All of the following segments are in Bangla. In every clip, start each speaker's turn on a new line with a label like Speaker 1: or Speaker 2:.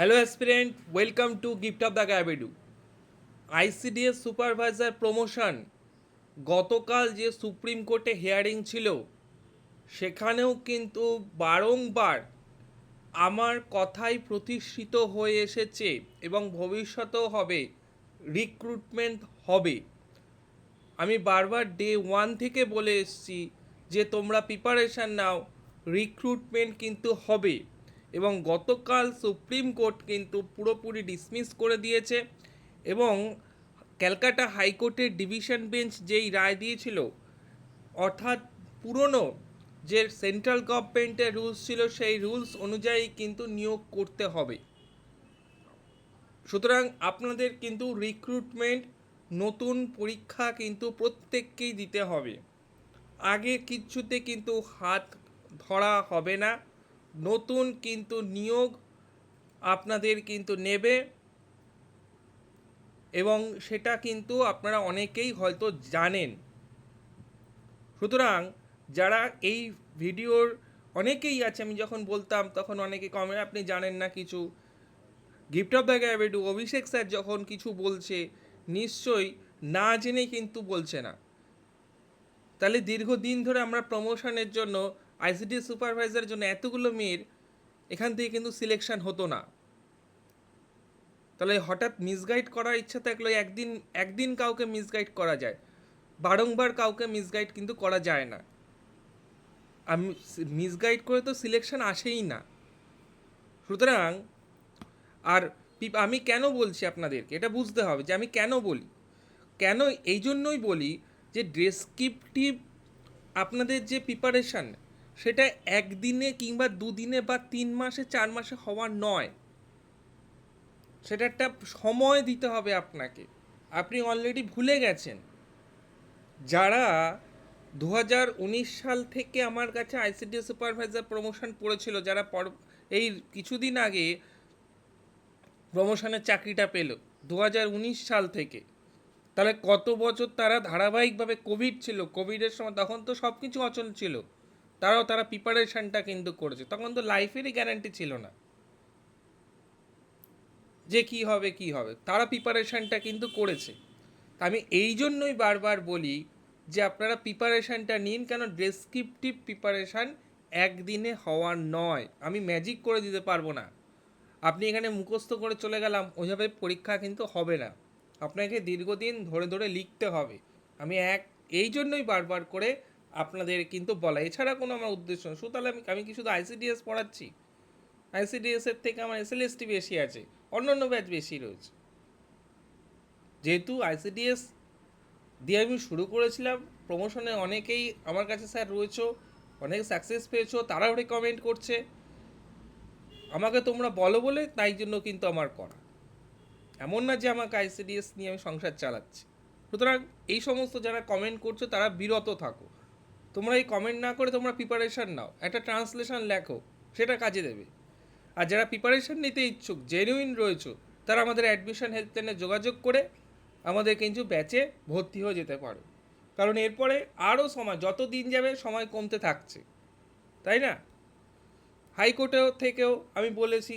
Speaker 1: Hello aspirant welcome to gift of the gab edu ICDS supervisor promotion গতকাল যে সুপ্রিম কোর্টে হিয়ারিং ছিল, সেখানেও কিন্তু বারংবার আমার কথাই প্রতিষ্ঠিত হয়ে এসেছে এবং ভবিষ্যতেও হবে রিক্রুটমেন্ট হবে। আমি বারবার ডে ওয়ান থেকে বলে এসেছি যে তোমরা প্রিপারেশান নাও রিক্রুটমেন্ট কিন্তু হবে। এবং গতকাল সুপ্রিম কোর্ট কিন্তু পুরোপুরি ডিসমিস করে দিয়েছে এবং ক্যালকাটা হাইকোর্টের ডিভিশন বেঞ্চ যেই রায় দিয়েছিল, অর্থাৎ পুরনো যে সেন্ট্রাল গভর্নমেন্টের রুলস ছিল, সেই রুলস অনুযায়ী কিন্তু নিয়োগ করতে হবে। সুতরাং আপনাদের কিন্তু রিক্রুটমেন্ট নতুন পরীক্ষা কিন্তু প্রত্যেককেই দিতে হবে। আগে কিচ্ছুতে কিন্তু হাত ধরা হবে না। নতুন কিন্তু নিয়োগ আপনাদের কিন্তু নেবে এবং সেটা কিন্তু আপনারা অনেকেই হয়তো জানেন। সুতরাং যারা এই ভিডিওর অনেকেই আছে, আমি যখন বলতাম তখন অনেকে কমে, আপনি জানেন না কিছু। Gift of the gab edu Abhishek sir যখন কিছু বলছে, নিশ্চয়ই না জেনে কিন্তু বলছে না। তাহলে দীর্ঘদিন ধরে আমরা প্রমোশনের জন্য আইসিডি সুপারভাইজারের জন্য এতগুলো মেয়ের এখান থেকে কিন্তু সিলেকশন হতো না। তাহলে হঠাৎ মিসগাইড করার ইচ্ছা থাকলে, একদিন একদিন কাউকে মিসগাইড করা যায়। বারংবার কাউকে মিসগাইড কিন্তু করা যায় না। আমি মিসগাইড করে তো সিলেকশন আসেই না। সুতরাং, আর আমি কেন বলছি আপনাদেরকে? এটা বুঝতে হবে যে আমি কেন বলি। কেন এই জন্যই বলি যে ডেসক্রিপটিভ আপনাদের যে প্রিপারেশান সেটা একদিনে কিংবা দুদিনে বা তিন মাসে, চার মাসে হওয়ার নয়। সেটা একটা সময় দিতে হবে আপনাকে। আপনি অলরেডি ভুলে গেছেন। যারা দু হাজার উনিশ সাল থেকে আমার কাছে আইসিডি সুপারভাইজার প্রমোশন পড়েছিল, যারা পর, এই কিছুদিন আগে প্রমোশনের চাকরিটা পেল দু হাজার উনিশ সাল থেকে। তাহলে কত বছর তারা ধারাবাহিকভাবে কোভিড ছিল? কোভিডের সময় তখন তো সব কিছু অচল ছিল। তারাও তারা প্রিপারেশনটা কিন্তু করেছে। তখন তো লাইফেরই গ্যারান্টি ছিল না। যে কি হবে কি হবে। তারা প্রিপারেশনটা কিন্তু করেছে। আমি এই জন্যই বারবার বলি যে আপনারা প্রিপারেশনটা নিন, কেন ডেসক্রিপটিভ প্রিপারেশান একদিনে হওয়ার নয়। আমি ম্যাজিক করে দিতে পারব না। আপনি এখানে মুখস্থ করে চলে গেলাম, ওইভাবে পরীক্ষা কিন্তু হবে না। আপনাকে দীর্ঘদিন ধরে ধরে লিখতে হবে। আমি এক, এই জন্যই বারবার করে আপনাদের কিন্তু বলা, এছাড়া কোনো আমার উদ্দেশ্য না। শুধু তাহলে আমি আমি কি শুধু আইসিডিএস পড়াচ্ছি? আইসিডিএসের থেকে আমার এসএলএসটি বেশি আছে, অন্যান্য ব্যাচ বেশি রয়েছে। যেহেতু আইসিডিএস দিয়ে আমি শুরু করেছিলাম প্রমোশনে অনেকেই আমার কাছে, স্যার, রয়েছে, অনেক সাকসেস পেয়েছ, তারাও রেকমেন্ড করছে। আমাকে তোমরা বলো বলে, তাই জন্য কিন্তু আমার করা। এমন না যে আমাকে আইসিডিএস নিয়ে আমি সংসার চালাচ্ছি। সুতরাং এই সমস্ত যারা কমেন্ট করছ, তারা বিরত থাকো। তোমরা এই কমেন্ট না করে তোমরা প্রিপারেশান নাও। একটা ট্রান্সলেশন লেখো, সেটা কাজে দেবে। আর যারা প্রিপারেশান নিতে ইচ্ছুক জেনুইন রয়েছো, তারা আমাদের অ্যাডমিশন হেল্পলাইনে যোগাযোগ করে আমাদের কিন্তু ব্যাচে ভর্তি হয়ে যেতে পারো। কারণ এরপরে আরও সময়, যত দিন যাবে সময় কমতে থাকছে। তাই না? হাইকোর্টেও থেকেও আমি বলেছি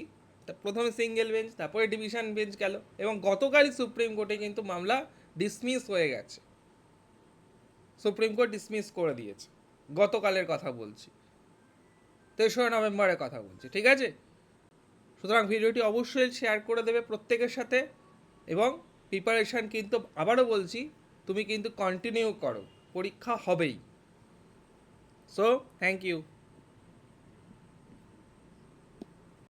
Speaker 1: প্রথমে সিঙ্গেল বেঞ্চ তারপরে ডিভিশন বেঞ্চ গেল এবং গতকালই সুপ্রিম কোর্টে কিন্তু মামলা ডিসমিস হয়ে গেছে। সুপ্রিম কোর্ট ডিসমিস করে দিয়েছে। গতকালের কথা বলছি। তেসরা নভেম্বরের কথা বলছি, ঠিক আছে? সুতরাং ভিডিওটি অবশ্যই শেয়ার করে দেবে প্রত্যেকের সাথে এবং প্রিপারেশান কিন্তু আবারও বলছি, তুমি কিন্তু কন্টিনিউ করো, পরীক্ষা হবেই। So thank you